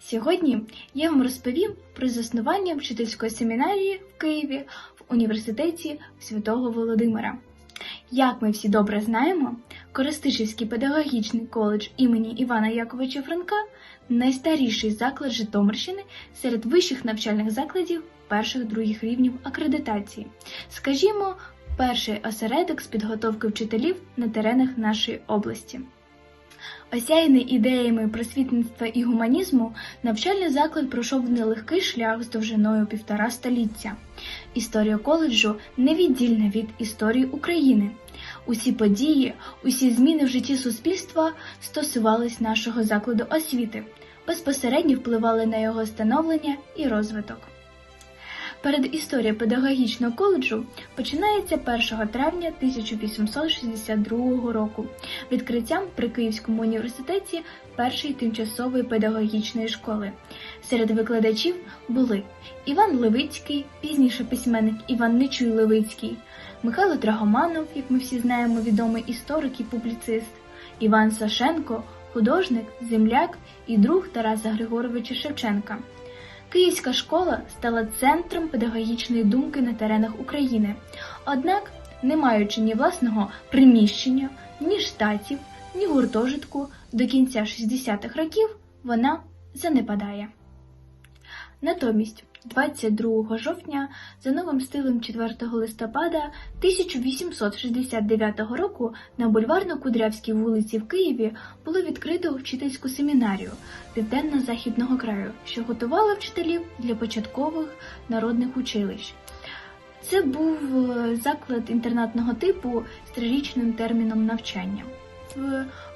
Сьогодні я вам розповім про заснування вчительської семінарії в Києві в університеті Святого Володимира. Як ми всі добре знаємо, Коростишівський педагогічний коледж імені Івана Яковича Франка найстаріший заклад Житомирщини серед вищих навчальних закладів перших других рівнів акредитації. Скажімо, перший осередок з підготовки вчителів на теренах нашої області. Осяяний ідеями просвітництва і гуманізму, навчальний заклад пройшов нелегкий шлях з довжиною півтора століття. Історія коледжу невіддільна від історії України. Усі події, усі зміни в житті суспільства стосувались нашого закладу освіти, безпосередньо впливали на його становлення і розвиток. Перед історія педагогічного коледжу починається 1 травня 1862 року відкриттям при Київському університеті першої тимчасової педагогічної школи. Серед викладачів були Іван Левицький, пізніше письменник Іван Нечуй Левицький, Михайло Драгоманов, як ми всі знаємо, відомий історик і публіцист, Іван Сашенко, художник, земляк і друг Тараса Григоровича Шевченка. Київська школа стала центром педагогічної думки на теренах України. Однак, не маючи ні власного приміщення, ні штатів, ні гуртожитку, до кінця 60-х років вона занепадає. Натомість, 22 жовтня, за новим стилем 4 листопада 1869 року на бульварно-Кудрявській вулиці в Києві було відкрито вчительську семінарію Південно-Західного краю, що готувала вчителів для початкових народних училищ. Це був е, заклад інтернатного типу з трирічним терміном навчання.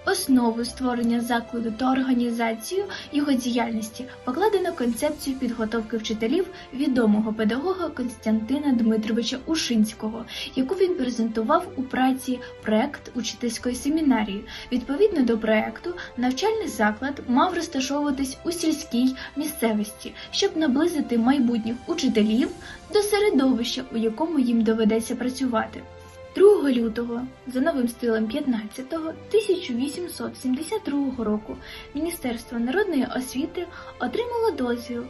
Основу створення закладу та організацію його діяльності покладено концепцію підготовки вчителів відомого педагога Константина Дмитровича Ушинського, яку він презентував у праці проект учительської семінарії. Відповідно до проекту, навчальний заклад мав розташовуватись у сільській місцевості, щоб наблизити майбутніх учителів до середовища, у якому їм доведеться працювати. 2 лютого за новим стилем 15-го 1872 року Міністерство народної освіти отримало дозвіл е,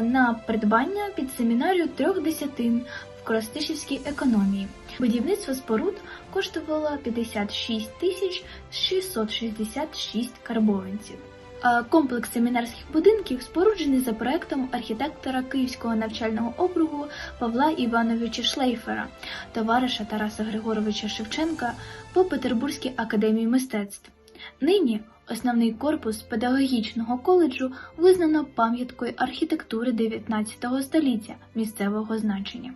на придбання під семінарію трьох десятин в Коростишівській економії. Будівництво споруд коштувало 56 тисяч 666 карбованців. Е, Комплекс семінарських будинків споруджений за проектом архітектора Київського навчального округу Павла Івановича Шлейфера, товариша Тараса Григоровича Шевченка по Петербурзькій академії мистецтв. Нині основний корпус педагогічного коледжу визнано пам'яткою архітектури 19 століття місцевого значення.